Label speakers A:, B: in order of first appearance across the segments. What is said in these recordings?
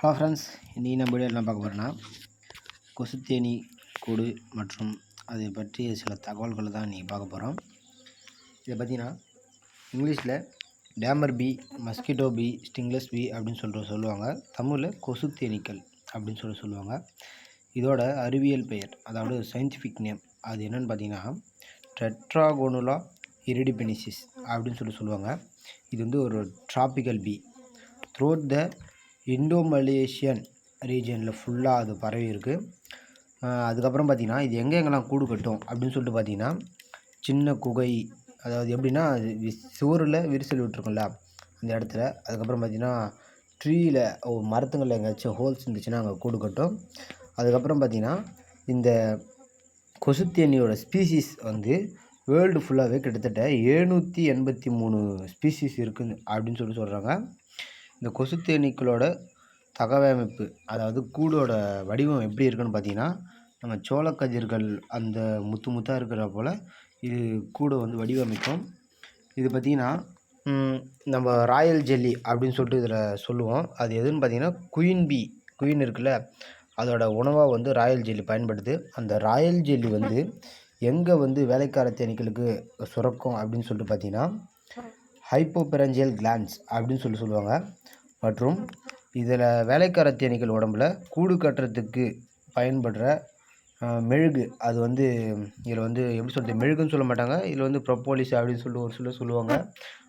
A: Hello friends இன்றைக்கி நம்ம video என்ன பார்க்க போகிறேன்னா கொசுத்தேனி கூடு மற்றும் அதை பற்றிய சில தகவல்களை தான் இன்றைக்கி பார்க்க போகிறோம் இதை பார்த்தீங்கன்னா இங்கிலீஷில் damar bee mosquito bee stingless bee அப்படின்னு சொல்லிட்டு சொல்லுவாங்க. தமிழில் கொசுத்தேனீக்கள் அப்படின்னு சொல்லி சொல்லுவாங்க. இதோட அறிவியல் பெயர் அதாவது சயின்டிஃபிக் நேம் அது என்னென்னு பார்த்தீங்கன்னா டெட்ராகோனுலா இரிடிபெனிசிஸ் அப்படின்னு சொல்லி சொல்லுவாங்க. இது வந்து ஒரு tropical bee throughout the Indo Malaysian ரீஜனில் ஃபுல்லாக அது பரவி இருக்குது அதுக்கப்புறம் பார்த்திங்கன்னா இது எங்கே எங்கெல்லாம் கூடு கட்டும் அப்படின்னு சொல்லிட்டு பார்த்திங்கன்னா சின்ன குகை அதாவது எப்படின்னா சுவரில் விரிசல் விட்டுருக்கும்ல அந்த இடத்துல. அதுக்கப்புறம் பார்த்திங்கன்னா ட்ரீயில் மரத்துங்களில் எங்கேயாச்சும் ஹோல்ஸ் இருந்துச்சுன்னா அங்கே கூடு கட்டும். அதுக்கப்புறம் பார்த்திங்கன்னா இந்த கொசுத்தேனியோட ஸ்பீசிஸ் வந்து வேர்ல்டு ஃபுல்லாகவே கிட்டத்தட்ட எழுநூற்றி எண்பத்தி மூணு ஸ்பீசிஸ் இருக்குது அப்படின்னு சொல்லி சொல்கிறாங்க இந்த கொசு தேனீக்களோட தகவமைப்பு அதாவது கூடோட வடிவம் எப்படி இருக்குன்னு பார்த்தீங்கன்னா நம்ம சோளக்கதிர்கள் அந்த முத்து முத்தாக இருக்கிற போல் இது கூடை வந்து வடிவமைக்கும். இது பார்த்திங்கன்னா நம்ம ராயல் ஜெல்லி அப்படின்னு சொல்லிட்டு இதில் சொல்லுவோம். அது எதுன்னு பார்த்தீங்கன்னா குயின் பி குயின் இருக்குல்ல அதோட உணவாக வந்து ராயல் ஜெல்லி பயன்படுது. அந்த ராயல் ஜெல்லி வந்து எங்கே வந்து வேலைக்கார தேனீக்களுக்கு சுரக்கும் அப்படின்னு சொல்லிட்டு பார்த்தீங்கன்னா ஹைப்போபெரஞ்சியல் கிளான்ஸ் அப்படின்னு சொல்லி சொல்லுவாங்க. மற்றும் இதில் வேலைக்கார தேனீக்கள் உடம்புல கூடு கட்டுறதுக்கு பயன்படுற மெழுகு. அது வந்து இதில் வந்து எப்படி சொல்கிறது மெழுகுன்னு சொல்ல மாட்டாங்க. இதில் வந்து ப்ரொப்போலிஸ் அப்படின்னு சொல்லிட்டு ஒரு சிலர் சொல்லுவாங்க.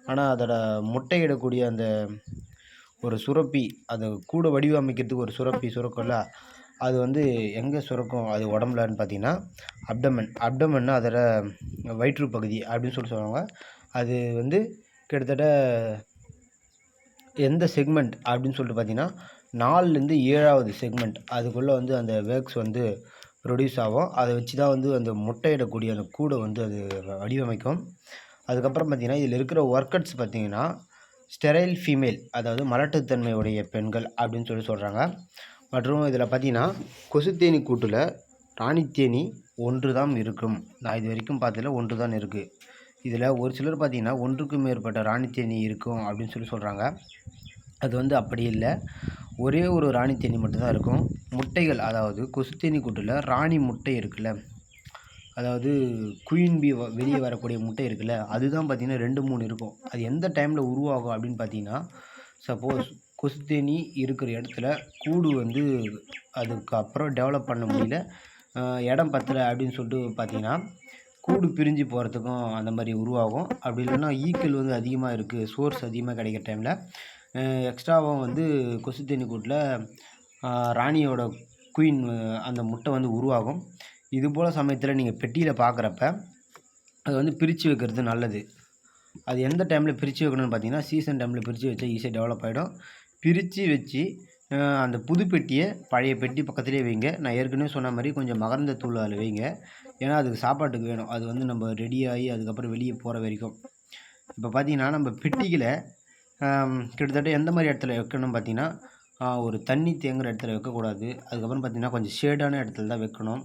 A: ஆனால் அதோட முட்டையிடக்கூடிய அந்த ஒரு சுரப்பி அதை கூட வடிவமைக்கிறதுக்கு ஒரு சுரப்பி சுரக்கும்ல அது வந்து எங்கே சுரக்கும் அது உடம்புலன்னு பார்த்தீங்கன்னா அப்டமன் அப்டமன்னா அதோட வயிற்று பகுதி அப்படின்னு சொல்லி சொல்லுவாங்க. அது வந்து கிட்டத்தட்ட எந்த செக்மெண்ட் அப்படின்னு சொல்லிட்டு பார்த்தீங்கன்னா நாலுலேருந்து ஏழாவது செக்மெண்ட் அதுக்குள்ளே வந்து அந்த வேக்ஸ் வந்து ப்ரொடியூஸ் ஆகும். அதை வச்சு தான் வந்து அந்த முட்டையிடக்கூடிய அந்த கூடை வந்து அது வடிவமைக்கும். அதுக்கப்புறம் பார்த்திங்கன்னா இதில் இருக்கிற ஒர்க்கர்ஸ் பார்த்திங்கன்னா ஸ்டெரைல் ஃபீமேல் அதாவது மலட்டுத்தன்மையுடைய பெண்கள் அப்படின்னு சொல்லி சொல்கிறாங்க மற்றும் இதில் பார்த்திங்கன்னா கொசுத்தேனி கூட்டில் ராணித்தேனி ஒன்று தான் இருக்கும். நான் இது வரைக்கும் பார்த்ததில் ஒன்று தான் இருக்குது இதில் ஒரு சிலர் பார்த்திங்கன்னா ஒன்றுக்கும் மேற்பட்ட ராணி தேனி இருக்கும் அப்படின்னு சொல்லி சொல்கிறாங்க அது வந்து அப்படி இல்லை. ஒரே ஒரு ராணி தேனி மட்டும்தான் இருக்கும். முட்டைகள் அதாவது கொசுத்தேனி கூட்டில் ராணி முட்டை இருக்குல்ல. அதாவது குயின் பி வெளியே வரக்கூடிய முட்டை இருக்குல்ல. அதுதான் பார்த்திங்கன்னா ரெண்டு மூணு இருக்கும். அது எந்த டைமில் உருவாகும் அப்படின்னு பார்த்தீங்கன்னா சப்போஸ் கொசுத்தேனி இருக்கிற இடத்துல கூடு வந்து அதுக்கப்புறம் டெவலப் பண்ண முடியல. இடம் பத்தலை அப்படின்னு சொல்லிட்டு பார்த்தீங்கன்னா கூடு பிரிஞ்சு போகிறதுக்கும் அந்த மாதிரி உருவாகும். அப்படி இல்லைன்னா ஈக்கள் வந்து அதிகமாக இருக்குது சோர்ஸ் அதிகமாக கிடைக்கிற டைமில் எக்ஸ்ட்ராவும் வந்து கொசு தண்ணி கூட்டில் ராணியோட குயின் அந்த முட்டை வந்து உருவாகும். இது போல் சமயத்தில் நீங்கள் பெட்டியில் பார்க்குறப்ப அது வந்து பிரித்து வைக்கிறது நல்லது. அது எந்த டைமில் பிரித்து வைக்கணும்னு பார்த்தீங்கன்னா சீசன் டைமில் பிரித்து வச்சா ஈஸியாக டெவலப் ஆகிடும் பிரித்து வச்சு அந்த புது பெட்டியை பழைய பெட்டி பக்கத்துலேயே வைங்க. நான் ஏற்கனவே சொன்ன மாதிரி கொஞ்சம் மகரந்த தூள் அதில் வைங்க. ஏன்னா அதுக்கு சாப்பாட்டுக்கு வேணும். அது வந்து நம்ம ரெடியாகி அதுக்கப்புறம் வெளியே போகிற வரைக்கும். இப்போ பார்த்தீங்கன்னா நம்ம பெட்டிகளை கிட்டத்தட்ட எந்த மாதிரி இடத்துல வைக்கணும் பார்த்தீங்கன்னா ஒரு தண்ணி தேங்குகிற இடத்துல வைக்கக்கூடாது. அதுக்கப்புறம் பார்த்திங்கன்னா கொஞ்சம் ஷேடான இடத்துல தான் வைக்கணும்.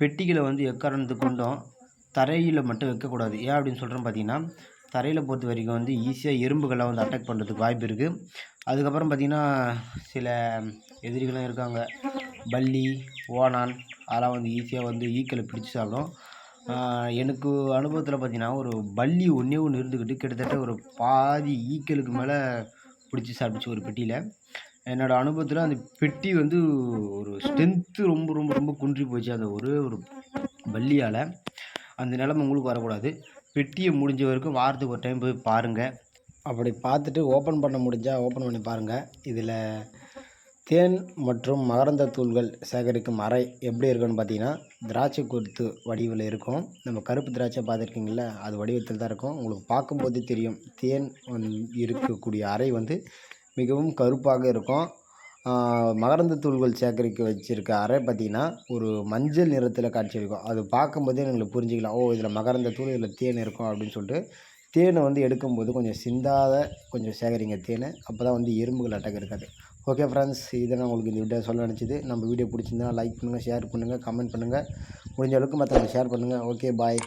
A: பெட்டிகளை வந்து எக்காரணத்துக்கு கொண்டும் தரையில் மட்டும் வைக்கக்கூடாது. ஏன் அப்படின்னு சொல்கிறோம் பார்த்தீங்கன்னா தரையில் பொறுத்த வரைக்கும் வந்து ஈஸியாக எறும்புகள்லாம் வந்து அட்டாக் பண்ணுறதுக்கு வாய்ப்பு இருக்குது அதுக்கப்புறம் பார்த்திங்கன்னா சில எதிரிகளும் இருக்காங்க. பல்லி ஓனான் அதெல்லாம் வந்து ஈஸியாக வந்து ஈக்களை பிடிச்சி சாப்பிடும். எனக்கு அனுபவத்தில் பார்த்திங்கன்னா ஒரு பல்லி ஒன்றே ஒன்று இருந்துக்கிட்டு கிட்டத்தட்ட ஒரு பாதி ஈக்களுக்கு மேலே பிடிச்சி சாப்பிடுச்சு ஒரு பெட்டியில். என்னோடய அனுபவத்தில் அந்த பெட்டி வந்து ஒரு ஸ்ட்ரென்த்து ரொம்ப ரொம்ப ரொம்ப குன்றி போச்சு. அந்த ஒரே ஒரு பல்லியால். அந்த நிலமை உங்களுக்கு வரக்கூடாது. பெட்டியை முடிஞ்ச வரைக்கும் வாரத்துக்கு ஒரு டைம் போய் பாருங்கள் அப்படி பார்த்துட்டு ஓப்பன் பண்ண முடிஞ்சால் ஓப்பன் பண்ணி பாருங்கள் இதில் தேன் மற்றும் மகரந்த தூள்கள் சேகரிக்கும் அறை எப்படி இருக்குன்னு பார்த்தீங்கன்னா திராட்சை கொத்து வடிவில் இருக்கும். நம்ம கருப்பு திராட்சை பார்த்துருக்கீங்கள அது வடிவத்தில் தான் இருக்கும். உங்களுக்கு பார்க்கும்போதே தெரியும் தேன் இருக்கக்கூடிய அறை வந்து மிகவும் கருப்பாக இருக்கும். மகரந்த தூள்கள் சேகரிக்க வச்சுருக்க அறை பார்த்திங்கன்னா ஒரு மஞ்சள் நிறத்தில் காட்சியளிக்கும். அது பார்க்கும்போதே எங்களுக்கு புரிஞ்சுக்கலாம். ஓ இதில் மகரந்த தூள் இதில் தேன் இருக்கும் அப்படின்னு சொல்லிட்டு தேனை வந்து எடுக்கும்போது கொஞ்சம் சிந்தாத கொஞ்சம் சேகரிங்க தேனை. அப்போ தான் வந்து எறும்புகள் அட்டாக் இருக்காது. ஓகே ஃப்ரெண்ட்ஸ் இதை நான் உங்களுக்கு இந்த வீடியோ சொல்ல நினச்சிது. நம்ம வீடியோ பிடிச்சிருந்தா லைக் பண்ணுங்கள் ஷேர் பண்ணுங்கள் கமெண்ட் பண்ணுங்கள் முடிஞ்ச அளவுக்கு மற்றவங்க ஷேர் பண்ணுங்கள் ஓகே பாய்